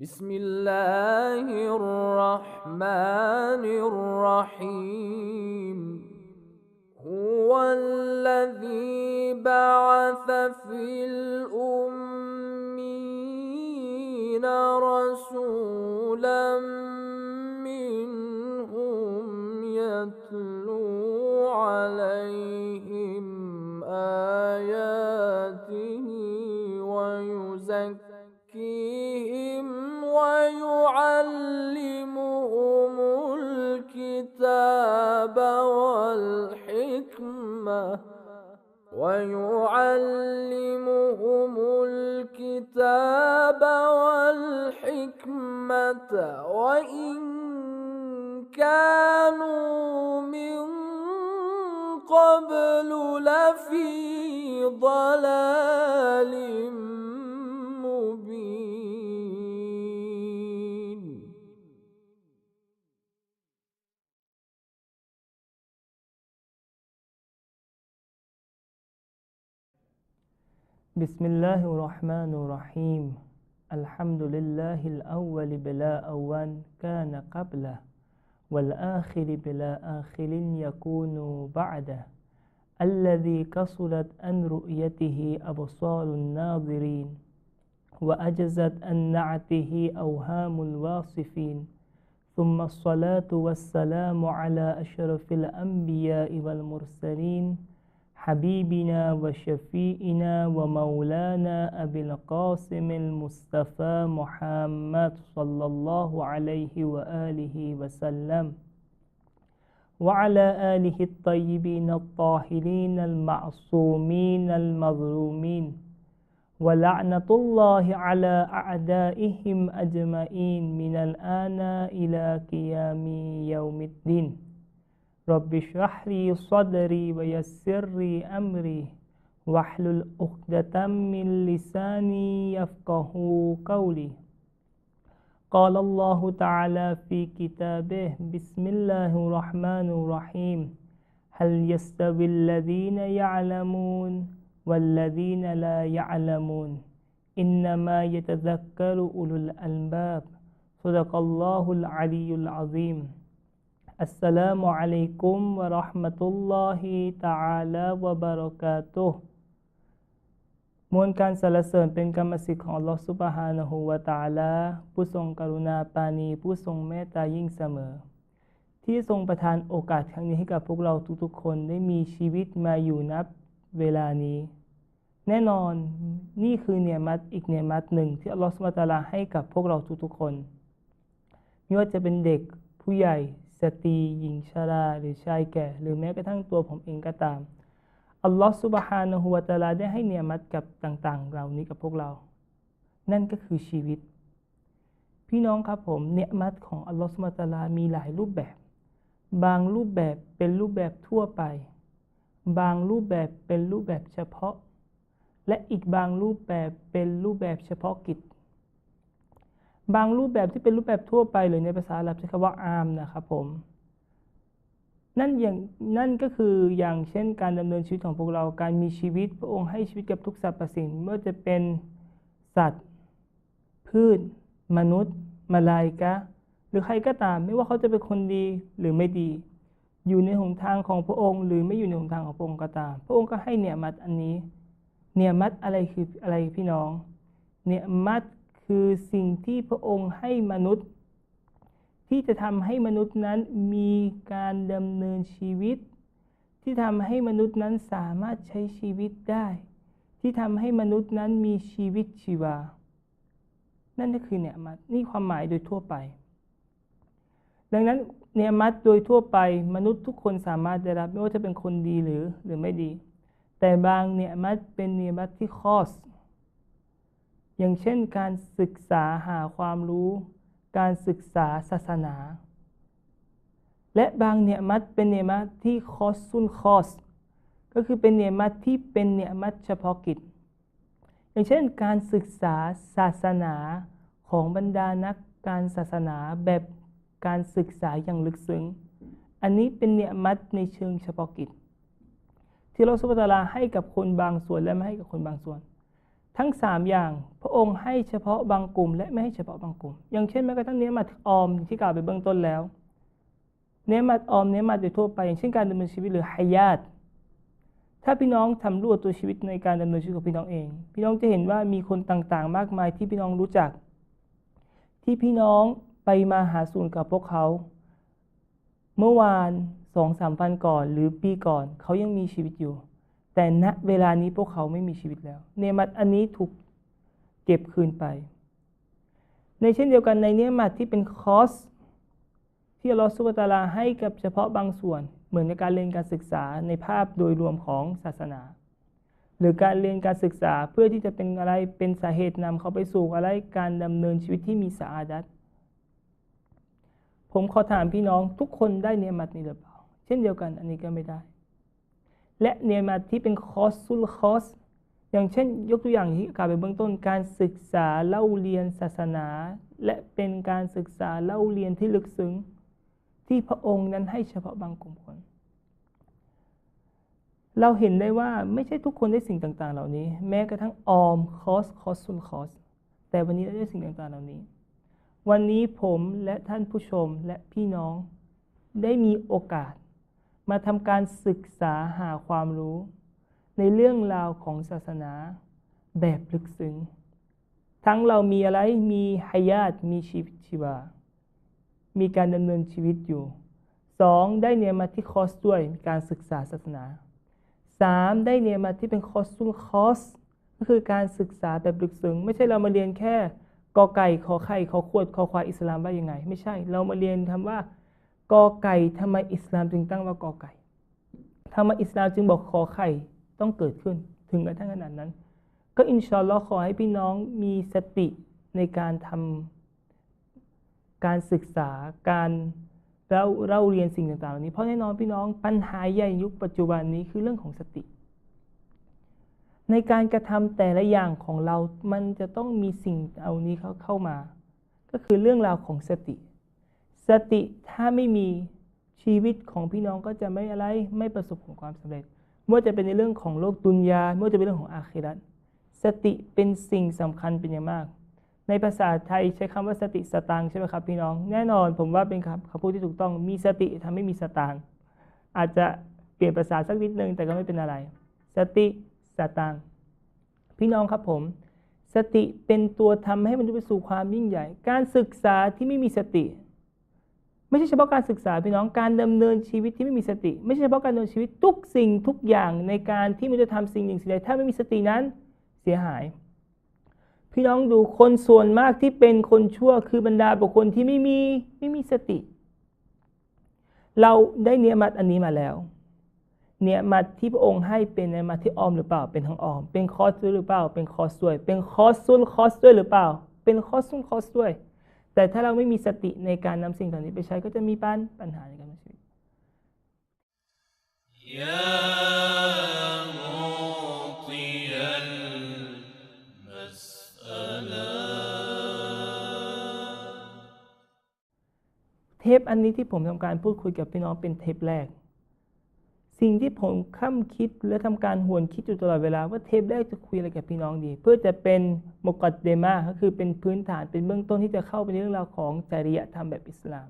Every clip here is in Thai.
بسم الله الرحمن الرحيم. هو الذي بعث في الأمين رسولا منهم يتلو عليهم آياته. ويعلمهم الكتاب والحكمة ويعلمهم الكتاب والحكمة وإن كانوا من قبل لفي ضلال بسم الله الرحمن الرحيم. الحمد لله الأول بلا أول كان قبله والآخر بلا آخر يكون بعده. الذي كسلت عن رؤيته أبصار الناظرين وأجزت عن نعته أوهام الواصفين. ثم الصلاة والسلام على أشرف الأنبياء والمرسلين حبيبنا وشفيئنا ومولانا أبي القاسم المصطفى محمد صلى الله عليه وآله وسلم. وعلى آله الطيبين الطاهرين المعصومين المظلومين. ولعنة الله على أعدائهم أجمعين من الآن إلى قيام يوم الدين. رب اشرح لي صدري ويسر لي أمري واحلل عقدة من لساني يفقه قولي. قال الله تعالى في كتابه بسم الله الرحمن الرحيم. هل يستوي الذين يعلمون والذين لا يعلمون؟ إنما يتذكر أولو الألباب. صدق الله العلي العظيم. อัสสลามุอะลัยกุมวะราะห์มะตุลลอฮิตะอาลาวะบะเราะกาตุฮ์มวลการสรรเสริญเป็นกรรมสิทธิ์ของอัลลอฮฺซุบฮานะฮูวะตะอาลาผู้ทรงกรุณาปานีผู้ทรงเมตตายิ่งเสมอ ที่ทรงประทานโอกาสครั้งนี้ให้กับพวกเราทุกๆ คนได้มีชีวิตมาอยู่นับเวลานี้ แน่นอนนี่คือเนียมัตอีกเนียมัตหนึ่งที่อัลลอฮฺสุบตาลาให้กับพวกเราทุกๆ คนไม่ว่าจะเป็นเด็กผู้ใหญ่ สตรีหญิงชราหรือชายแก่ หรือแม้กระทั่งตัวผมเองก็ตาม อัลลอฮฺสุบฮานะฮูวะตาลาได้ให้เนียมัตกับต่างๆ เหล่านี้กับพวกเรา นั่นก็คือชีวิต พี่น้องครับผมเนียมัตของอัลลอฮฺสุบฮานะฮูวะตาลามีหลายรูปแบบ บางรูปแบบเป็นรูปแบบทั่วไป บางรูปแบบเป็นรูปแบบเฉพาะ และอีกบางรูปแบบเป็นรูปแบบเฉพาะกิจ บางรูปแบบที่เป็นรูปแบบทั่วไปหรือในภาษาอาหรับใช้คำว่าอามนะครับผมนั่นอย่างนั่นก็คืออย่างเช่นการดำเนินชีวิตของพวกเราการมีชีวิตพระองค์ให้ชีวิตกับทุกสรรพสิ่งไม่ว่าจะเป็นสัตว์ พืช มนุษย์มาลายกะหรือใครก็ตาม ไม่ว่าเขาจะเป็นคนดีหรือไม่ดี อยู่ในหนทางของพระองค์ หรือไม่อยู่ในหนทางของพระองค์ก็ตาม พระองค์ก็ให้เนียมัดอันนี้ เนียมัดอะไรคืออะไรพี่น้อง เนียมัด คือสิ่งที่พระองค์ให้มนุษย์ ที่จะทำให้มนุษย์นั้นมีการดำเนินชีวิต ที่ทำให้มนุษย์นั้นสามารถใช้ชีวิตได้ ที่ทำให้มนุษย์นั้นมีชีวิตชีวา นั่นก็คือเนียมัดนี่ความหมายโดยทั่วไป ดังนั้นเนียมัดโดยทั่วไปมนุษย์ทุกคนสามารถได้รับไม่ว่าจะเป็นคนดีหรือหรือไม่ดี แต่บางเนียมัดเป็นเนียมัดที่คอส อย่างเช่นการศึกษาหาความรู้ การศึกษาศาสนา และบางเนียมัดเป็นเนียมัดที่คอสซุนคอส ก็คือเป็นเนียมัดที่เป็นเนียมัดเฉพาะกิจ อย่างเช่น การศึกษาศาสนาของบรรดานักการศาสนาแบบการศึกษาอย่างลึกซึ้ง อันนี้เป็นเนียมัดในเชิงเฉพาะกิจ ที่เราสุภาตาลาให้กับคนบางส่วนและไม่ให้กับคนบางส่วน ทั้งสามอย่างพระองค์ให้เฉพาะบางกลุ่ม และไม่ให้เฉพาะบางกลุ่ม อย่างเช่นแม้กระทั่งเนื้อมัดออมที่กล่าวไปเบื้องต้นแล้ว เนื้อมัดออมเนื้อมัดโดยทั่วไป อย่างเช่นการดำเนินชีวิตหรือหายาตถ้าพี่น้องทำรวดตัวชีวิตในการดำเนินชีวิตของพี่น้องเอง พี่น้องจะเห็นว่ามีคนต่างๆ มากมายที่พี่น้องรู้จัก ที่พี่น้องไปมาหาสู่กับพวกเขา เมื่อวานสองสามพันก่อนหรือปีก่อนเขายังมีชีวิตอยู่ แต่ณเวลานี้พวกเขาไม่มีชีวิตแล้ว เนมัดอันนี้ถูกเก็บคืนไป ในเช่นเดียวกันในเนมัดที่เป็นคอสที่ลอสุบตาลาให้กับเฉพาะบางส่วน เหมือนในการเรียนการศึกษาในภาพโดยรวมของศาสนา หรือการเรียนการศึกษาเพื่อที่จะเป็นอะไรเป็นสาเหตุนำเขาไปสู่อะไรการดำเนินชีวิตที่มีสาอาดัตผมขอถามพี่น้องทุกคนได้เนียมัดนี้หรือเปล่า เช่นเดียวกันอันนี้ก็ไม่ได้ และเนียมัดที่เป็นคอสซุลคอสอย่างเช่น ยกตัวอย่างที่กล่าวไปเบื้องต้นการศึกษาเล่าเรียนศาสนา และเป็นการศึกษาเล่าเรียนที่ลึกซึ้งที่พระองค์นั้นให้เฉพาะบางกลุ่มคน เราเห็นได้ว่าไม่ใช่ทุกคนได้สิ่งต่าง ๆ เหล่านี้ แม้กระทั่งออมคอสคอสซุลคอสแต่วันนี้เราได้สิ่งต่าง ๆ เหล่านี้ วันนี้ผมและท่านผู้ชมและพี่น้องได้มีโอกาส มาทำการศึกษาหาความรู้ ในเรื่องราวของศาสนาแบบลึกซึ้ง ทั้งเรามีอะไร มีหายาตมีชีวิตชีวา มีการดำเนินชีวิตอยู่สองได้เนียมาที่คอร์สด้วยมีการศึกษาศาสนาสามได้เนียมาที่เป็นคอร์สซุลคอร์สก็คือการศึกษาแบบลึกซึ้ง ไม่ใช่เรามาเรียนแค่กอไก่ขอไข่ขอขวดขอควายอิสลามว่ายังไง ไม่ใช่ เรามาเรียนคำว่า กอไก่ทำไมอิสลามจึงตั้งว่ากอไก่ทำไมอิสลามจึงบอกขอไข่ต้องเกิดขึ้น ถึงกระทั่งขนาดนั้น ก็อินชาอัลลอฮ์ขอให้พี่น้องมีสติในการทำการศึกษาการเราเราเรียนสิ่งต่างๆเหล่านี้ เพราะแน่นอนพี่น้องปัญหาใหญ่ยุคปัจจุบันนี้คือเรื่องของสติ ในการกระทำแต่ละอย่างของเรา มันจะต้องมีสิ่งเอานี้เข้าเข้ามา ก็คือเรื่องราวของสติ สติถ้าไม่มีชีวิตของพี่น้องก็จะไม่อะไรไม่ประสบผลความสำเร็จไม่ว่าจะเป็นในเรื่องของโลกดุนยาไม่ว่าจะเป็นเรื่องของอาคิรัตสติเป็นสิ่งสำคัญเป็นอย่างมาก ในภาษาไทยใช้คำว่าสติสตังใช่ไหมครับพี่น้อง แน่นอนผมว่าเป็นคำคำพูดที่ถูกต้องมีสติทำให้มีสตางอาจจะเปลี่ยนภาษาสักนิดนึงแต่ก็ไม่เป็นอะไร สติสตังพี่น้องครับผม สติเป็นตัวทำให้มันไปสู่ความยิ่งใหญ่ การศึกษาที่ไม่มีสติ ไม่ใช่เฉพาะการศึกษาพี่น้องการดำเนินชีวิตที่ไม่มีสติ ไม่ใช่เฉพาะการดำเนินชีวิตทุกสิ่งทุกอย่างในการที่มันจะทำสิ่งหนึ่งสิ่งใดถ้าไม่มีสตินั้นเสียหาย พี่น้องดูคนส่วนมากที่เป็นคนชั่วคือบรรดาบุคคลที่ไม่มีไม่มีสติ เราได้เนียมัดอันนี้มาแล้ว เนียมัดที่พระองค์ให้เป็นเนียมัดที่ออมหรือเปล่า เป็นทั้งออม เป็นคอสด้วยหรือเปล่า เป็นคอสด้วย เป็นคอสซุนคอสด้วยหรือเปล่า เป็นคอสซุนคอสด้วย แต่ถ้าเราไม่มีสติในการนำสิ่งเหล่านี้ไปใช้ก็จะมีปัญปัญหาในการใำเชีวิต เทปอันนี้ที่ผมทำการพูดคุยกับพี่น้องเป็นเทปแรก สิ่งที่ผมค้ำคิดและทำการหวนคิดอยู่ตลอดเวลาว่าเทปแรกจะคุยอะไรกับพี่น้องดี เพื่อจะเป็นมกัดเดมาก็คือเป็นพื้นฐานเป็นเบื้องต้นที่จะเข้าไปในเรื่องราวของจริยธรรมแบบอิสลาม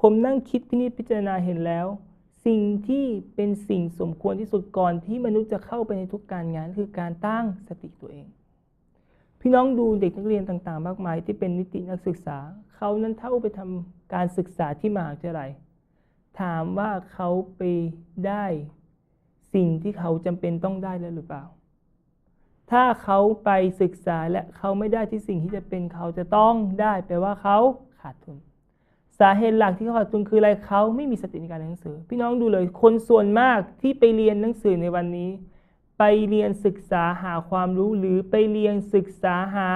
ผมนั่งคิดพินิจพิจารณาเห็นแล้ว สิ่งที่เป็นสิ่งสมควรที่สุดก่อนที่มนุษย์จะเข้าไปในทุกการงานคือการตั้งสติตัวเอง พี่น้องดูเด็กนักเรียนต่างๆ มากมาย ที่เป็นนิตินักศึกษา เขานั้นเท่าไปทำการศึกษาที่มหาวิทยาลัย ถามว่าเขาไปได้สิ่งที่เขาจำเป็นต้องได้แล้วหรือเปล่า ถ้าเขาไปศึกษาและเขาไม่ได้ที่สิ่งที่จะเป็นเขาจะต้องได้แปลว่าเขาขาดทุน สาเหตุหลักที่เขาขาดทุนคืออะไรเขาไม่มีสติในการเรียนหนังสือ พี่น้องดูเลยคนส่วนมากที่ไปเรียนหนังสือในวันนี้ ไปเรียนศึกษาหาความรู้หรือไปเรียนศึกษาหา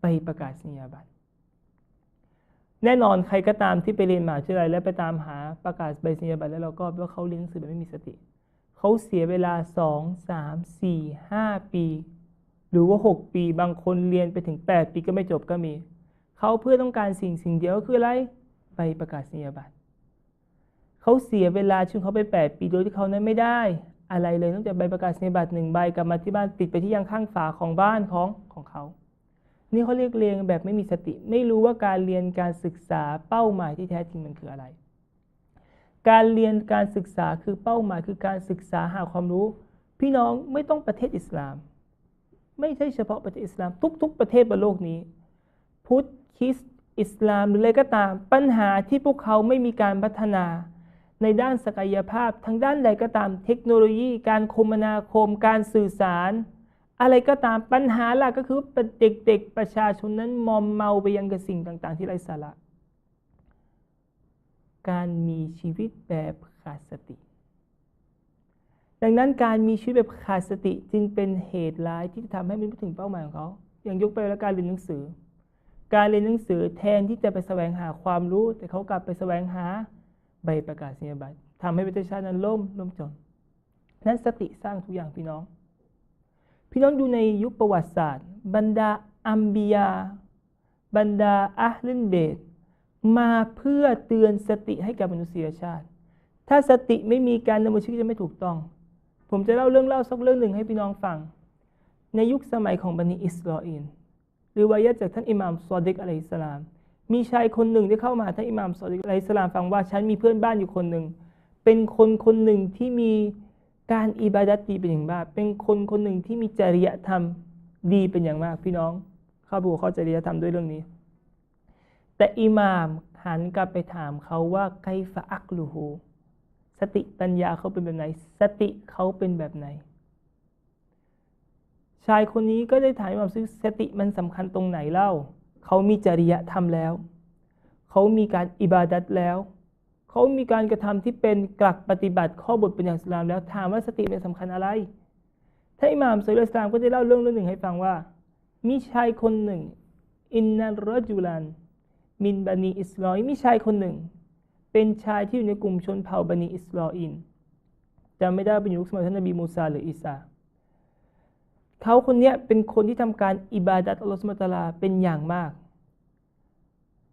ไปประกาศนียบัตร แน่นอนใครก็ตามที่ไปเรียนมหาวิทยาลัยและไปตามหาประกาศใบสัญญาบัตรแล้วเราก็ว่าเขาเรียนหนังสือแบบไม่มีสติ เขาเสียเวลาสองสามสี่ห้าปี หรือว่าหกปีบางคนเรียนไปถึงแปดปีก็ไม่จบก็มี เขาเพื่อต้องการสิ่งสิ่งเดียวก็คืออะไรไปประกาศนียบัตรเขาเสียเวลาช่วงเขาไปแปดปีโดยที่เขานั้นไม่ได้ อะไรเลยนอกจากใบประกาศนียบัตรหนึ่งใบกลับมาที่บ้านติดไปที่ยังข้างฝาของบ้านของของเขา นี่เขาเรียกเรียนแบบไม่มีสติ ไม่รู้ว่าการเรียนการศึกษาเป้าหมายที่แท้จริงมันคืออะไร การเรียนการศึกษาคือเป้าหมายคือการศึกษาหาความรู้ พี่น้องไม่ต้องประเทศอิสลาม ไม่ใช่เฉพาะประเทศอิสลาม ทุก ๆ ประเทศบนโลกนี้ พุทธคริสต์อิสลามหรืออะไรก็ตาม ปัญหาที่พวกเขาไม่มีการพัฒนา ในด้านศักยภาพทั้งด้านใดก็ตาม เทคโนโลยี การคมนาคม การสื่อสาร อะไรก็ตามปัญหาหลักก็คือเด็กๆประชาชนนั้นมอมเมาไปยังกับสิ่งต่าง ๆ ที่ไร้สาระ การมีชีวิตแบบขาดสติ ดังนั้นการมีชีวิตแบบขาดสติจึงเป็นเหตุร้ายที่จะทำให้ไม่ถึงเป้าหมายของเขา อย่างยกไปแล้วการเรียนหนังสือ การเรียนหนังสือแทนที่จะไปแสวงหาความรู้ แต่เขากลับไปแสวงหาใบประกาศนียบัตรทำให้ประเทศชาตินั้นล่มล่มจนนั้นสติสร้างทุกอย่างพี่น้อง พี่น้องดูในยุคประวัติศาสตร์ บรรดาอัมบียา บรรดาอัลลินเบตมาเพื่อเตือนสติให้กับมนุษยชาติ ถ้าสติไม่มีการดำเนินชีวิตจะไม่ถูกต้อง ผมจะเล่าเรื่องเล่าสักเรื่องหนึ่งให้พี่น้องฟัง ในยุคสมัยของบันิอิสราเอลหรือวายะจากท่านอิหม่ามซอดิกอะลัยฮิสลาม มีชายคนหนึ่งที่เข้ามาท่านอิหม่ามซอดิกอะลัยฮิสลามฟังว่าฉันมีเพื่อนบ้านอยู่คนหนึ่ง เป็นคนคนหนึ่งที่มี การอิบาดัตดีเป็นอย่างมาก เป็นคนคนหนึ่งที่มีจริยธรรมดีเป็นอย่างมาก พี่น้องเข้าบูเข้าจริยธรรมด้วยเรื่องนี้ แต่อิหม่ามหันกลับไปถามเขาว่าไกฟะอักลูฮูสติปัญญาเขาเป็นแบบไหน สติเขาเป็นแบบไหน ชายคนนี้ก็ได้ถามอิหม่ามซึ่งสติมันสำคัญตรงไหนเล่า เขามีจริยธรรมแล้ว เขามีการอิบาดัตแล้ว เขามีการกระทำที่เป็นกลักปฏิบัติข้อบทเป็นอย่างอิสลาม แล้วถามว่าสติเป็นสำคัญอะไรท่านอิหม่ามสุลอิสลามก็ได้เล่าเรื่องเรื่องหนึ่งให้ฟังว่า มีชายคนหนึ่ง อินนัรจุลัน มินบันีอิสรอลมีชายคนหนึ่ง เป็นชายที่อยู่ในกลุ่มชนเผ่าบันีอิสราเอลจำไม่ได้เป็นยุคสมัยท่านนบีมูซาหรืออิสาเขาคนนี้เป็นคนที่ทำการอิบาดัตอัลลอฮฺสุลตาลาเป็นอย่างมาก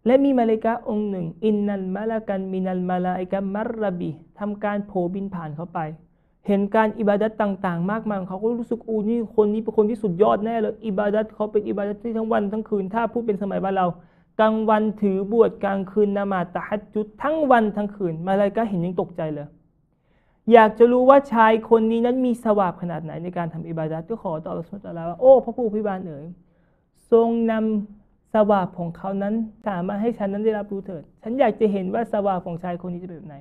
และมีมาเลกาองค์หนึ่ง อินนัลมาลากันมินัลมาลาอิกะมัรรบีทำการโผบินผ่านเข้าไป เห็นการอิบาดัตต่างๆ มากมายเขาก็รู้สึกอูนี่คนนี้เป็นคนที่สุดยอดแน่เลยอิบาดัตเขาเป็นอิบาดัตที่ทั้งวันทั้งคืน ถ้าพูดเป็นสมัยบ้านเรากลางวันถือบวชกลางคืนนมาตะฮัดจุดทั้งวันทั้งคืน มาเลกาเห็นยังตกใจเลย อยากจะรู้ว่าชายคนนี้นั้นมีสวาบขนาดไหนในการทำอิบาดัตก็ขอต่ออัลลอฮฺสุบฮานะฮูวะตะอาลาว่าโอ้พระผู้พิบาลเอ๋ยทรงนำ สวาบของเขานั้นสามารถให้ฉันนั้นได้รับรู้เถิด ฉันอยากจะเห็นว่าสวาบของชายคนนี้จะเป็นแบบไหน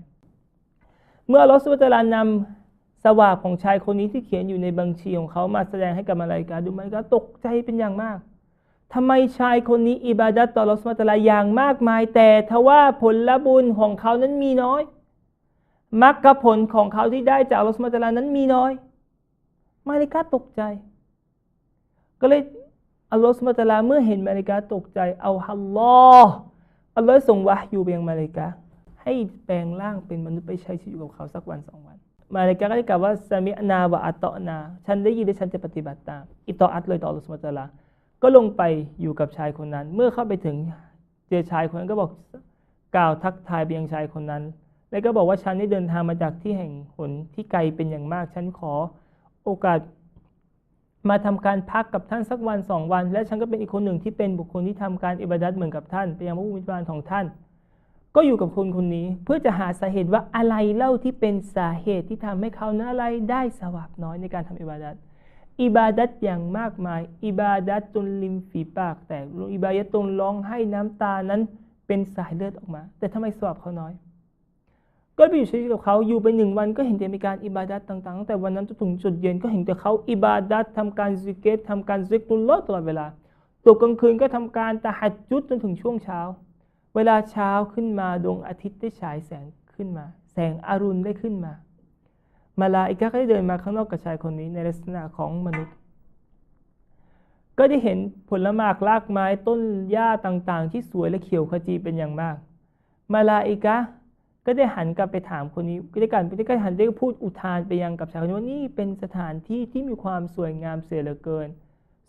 เมื่อลอฮฺสุบฮานะฮูวตาลานำสวาบของชายคนนี้ที่เขียนอยู่ในบัญชีของเขามาแสดงให้กับมาลาอิกาดูมาลาอิกาตกใจเป็นอย่างมากทำไมชายคนนี้อิบาดัตต่อลอฮฺสุบฮานะฮูวตาลาอย่างมากมาย แต่ทว่าผลลบุญของเขานั้นมีน้อยมรรคผลของเขาที่ได้จากลอฮฺสุบฮานะฮูวตาลานั้นมีน้อย มาลาอิกาตกใจ ก็เลย อัลลอฮฺสุบฮาตะอาลาเมื่อเห็นมาลิกาตกใจเอาฮัลลอฮ์อัลลอฮ์ส่งวะฮยูไปยังมาลิกาให้แปลงร่างเป็นมนุษย์ไปใช้ชีวิตอยู่กับเขาสักวันสองวัน มาลิกาก็ได้กล่าวว่าซามิอนาวะอัตตอนา ฉันได้ยินและฉันจะปฏิบัติตาม อิตออัตเลยต่ออัลลอฮฺสุบฮาตะอาลา ก็ลงไปอยู่กับชายคนนั้น เมื่อเข้าไปถึงเจอชายคนนั้นก็บอกกล่าวทักทายไปยังชายคนนั้น แล้วก็บอกว่าฉันได้เดินทางมาจากที่แห่งหนที่ไกลเป็นอย่างมาก ฉันขอโอกาส มาทำการพักกับท่านสักวันสองวัน และฉันก็เป็นอีกคนหนึ่งที่เป็นบุคคลที่ทำการอิบาดัตเหมือนกับท่านเป็นยังผู้มิบาลของท่าน ก็อยู่กับคนคนนี้ เพื่อจะหาสาเหตุว่าอะไรเล่าที่เป็นสาเหตุที่ทำให้เขานั้นอะไรได้สวาบน้อยในการทำอิบาดัตอิบาดัตอย่างมากมาย อิบาดัตจนริมฝีปากแตกอิบาดัตจนร้องให้น้ำตานั้นเป็นสายเลือดออกมา แต่ทำไมสวาบเขาน้อย ก็ไปอยู่เฉยๆกับเขาอยู่ไปหนึ่งวันก็เห็นแต่มีการอิบาดัตต่างๆตั้งแต่วันนั้นจนถึงจุดเย็นก็เห็นแต่เขาอิบาดัตทำการซิกเกตทำการซิกตุลลอฮ์ตลอดเวลาตกกลางคืนก็ทำการตะหัดจุดจนถึงช่วงเช้า เวลาเช้าขึ้นมาดวงอาทิตย์ได้ฉายแสงขึ้นมา แสงอรุณได้ขึ้นมา มาลาอิกะก็ได้เดินมาข้างนอกกับชายคนนี้ในลักษณะของมนุษย์ ก็ได้เห็นผลหมากรากไม้ต้นหญ้าต่างๆ ที่สวยและเขียวขจีเป็นอย่างมาก มาลาอิกะ ก็ได้หันกลับไปถามคนนี้ก็ได้การได้การหันได้พูดอุทานไปยังกับชายคนนี้ว่านี่เป็นสถานที่ที่มีความสวยงามเสียเหลือเกิน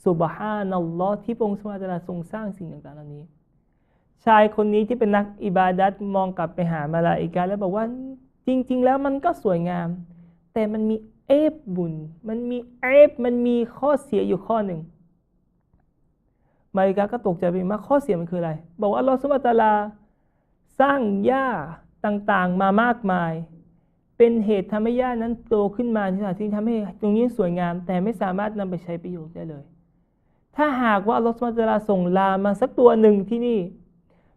สุบฮานัลลอฮ์ที่พระองค์สุบฮานะฮูวะตาทรงสร้างสิ่งต่างๆเหล่านี้ ชายคนนี้ที่เป็นนักอิบาดัตมองกลับไปหามาลาอิกะแล้วบอกว่าจริง ๆ แล้วมันก็สวยงาม แต่มันมีเอฟบุญ มันมีเอฟมันมีข้อเสียอยู่ข้อหนึ่งมาริกาก็ตกใจไปมากข้อเสียมันคืออะไร บอกว่าอัลลอฮฺสุบฮานะฮูวะตาลาสร้างหญ้า ต่างๆมามากมาย เป็นเหตุทำให้หญ้านั้นโตขึ้นมาที่สถานที่ทำให้ตรงนี้สวยงาม แต่ไม่สามารถนำไปใช้ประโยชน์ได้เลย ถ้าหากว่าอัลลอฮฺสุบฮานะฮูวะตะอาลาส่งลามาสักตัวหนึ่งที่นี่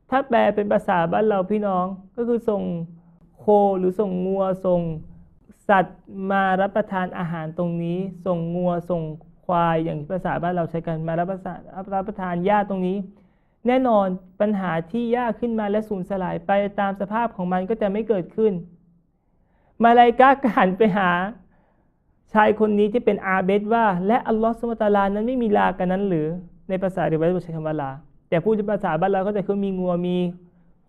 ถ้าแปลเป็นภาษาบ้านเราพี่น้องก็คือส่งโคหรือส่งงัวส่งสัตว์มารับประทานอาหารตรงนี้ ส่งงัวส่งควายอย่างภาษาบ้านเราใช้กันมารับประทานรับประทานหญ้าตรงนี้ แน่นอนปัญหาที่หญ้าขึ้นมาและสูญสลายไปตามสภาพของมันก็จะไม่เกิดขึ้น มาลายกาก็หันไปหา ชายคนนี้ที่เป็นอาเบดว่า และอัลลอฮฺสุบฮานะตาลานั้นไม่มีลากันนั้นหรือในภาษาเดวิดใช้คำว่าลา แต่พูดภาษาบ้านเราก็จะคือมีงัวมี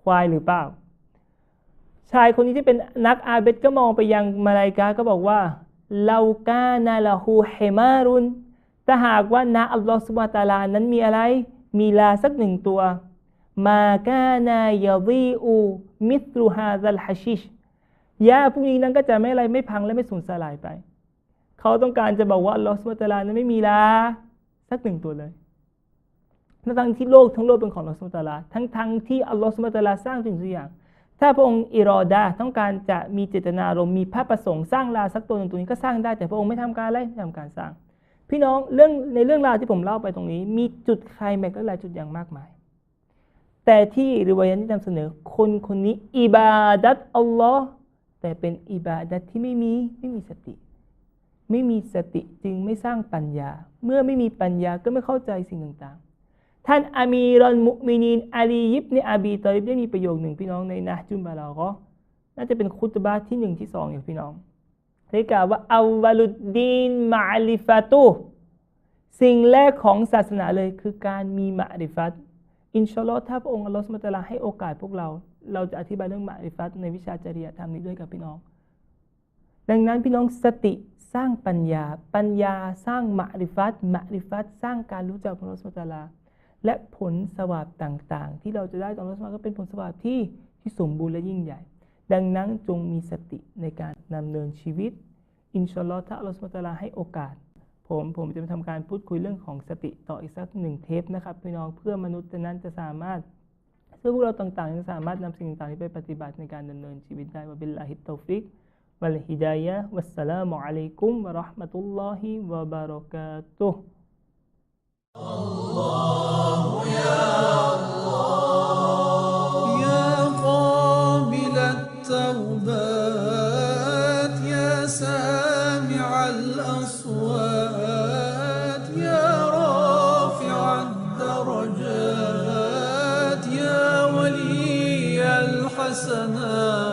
ควายหรือเปล่า ชายคนนี้ที่เป็นนักอาเบดก็มองไปยังมาลายกาก็บอกว่าเรากานาละฮูเฮมารุนถ้าหากว่านะอัลลอฮฺสุบฮานะตาลานั้นมีอะไร มีลาสักหนึ่งตัว มากานายาดีอูมิตรูฮาซัลฮัชิชยาพวกนี้นั้นก็จะไม่อะไรไม่พังและไม่สูญสลายไป เขาต้องการจะบอกว่าอัลลอฮฺสุบฮาตาลานั้นไม่มีลาสักหนึ่งตัวเลยทั้งที่โลกทั้งโลกเป็นของอัลลอฮฺสุบฮาตาลาทั้งทั้งที่อัลลอฮฺสุบฮาตาลาสร้างสิ่งทุกอย่าง ถ้าพระองค์อิรอดาต้องการจะมีเจตนารมมีพระประสงค์สร้างลาสักตัวหนึ่งตัวนี้ก็สร้างได้แต่พระองค์ไม่ทำการอะไรไม่ทำการสร้าง พี่น้องเรื่องในเรื่องราวที่ผมเล่าไปตรงนี้ มีจุดไคลแม็กและหลายจุดอย่างมากมาย แต่ที่ริวายันที่นำเสนอคนคนนี้อิบาดัตอัลลอฮ์แต่เป็นอิบาดัตที่ไม่มีไม่มีสติ ไม่มีสติจึงไม่สร้างปัญญา เมื่อไม่มีปัญญาก็ไม่เข้าใจสิ่งต่างๆ ท่านอามีรอนมุมินีนอาลียิบเนอาบีตอลิบได้มีประโยคหนึ่งพี่น้องในนะจุมบาลาก็น่าจะเป็นคุตบะที่หนึ่งที่สองอย่างพี่น้อง ได้กล่าวว่าอัลวาลุดดีนมาลิฟาตุสิ่งแรกของศาสนาเลยคือการมีมะริฟัตอินชาอัลลอฮ์ถ้าพระองค์อัลลอฮฺสุบฮานะฮูวะตะลาให้โอกาสพวกเรา เราจะอธิบายเรื่องมะริฟัตในวิชาจริยธรรมนี้ด้วยกับพี่น้อง ดังนั้นพี่น้องสติสร้างปัญญา ปัญญาสร้างมะริฟัตมะริฟัตสร้างการรู้จักพระอัลลอฮฺสุบตะลา และผลสวาบต่างๆ ที่เราจะได้ตอนรัสมาก็เป็นผลสวาบที่ที่สมบูรณ์และยิ่งใหญ่ ดังนั้นจงมีสติในการ ดำเนินชีวิต อินชอลอถ้าอัลลอฮฺสุบฮานะฮูวะตาลาให้โอกาส ผมผมจะมาทำการพูดคุยเรื่องของสติต่ออีกสักหนึ่งเทปนะครับพี่น้องเพื่อมนุษย์นั้นจะสามารถเพื่อพวกเราต่างๆจะสามารถนำสิ่งต่างๆนี้ไปปฏิบัติในการดำเนินชีวิตได้วะบิลลาฮิตตอฟิกวัลฮิดายะวัสสลามุอะลัยกุมวะราะห์มะตุลลอฮิวะบารอกาตุฮ์ يا الدرجات يا ولي الحسنات.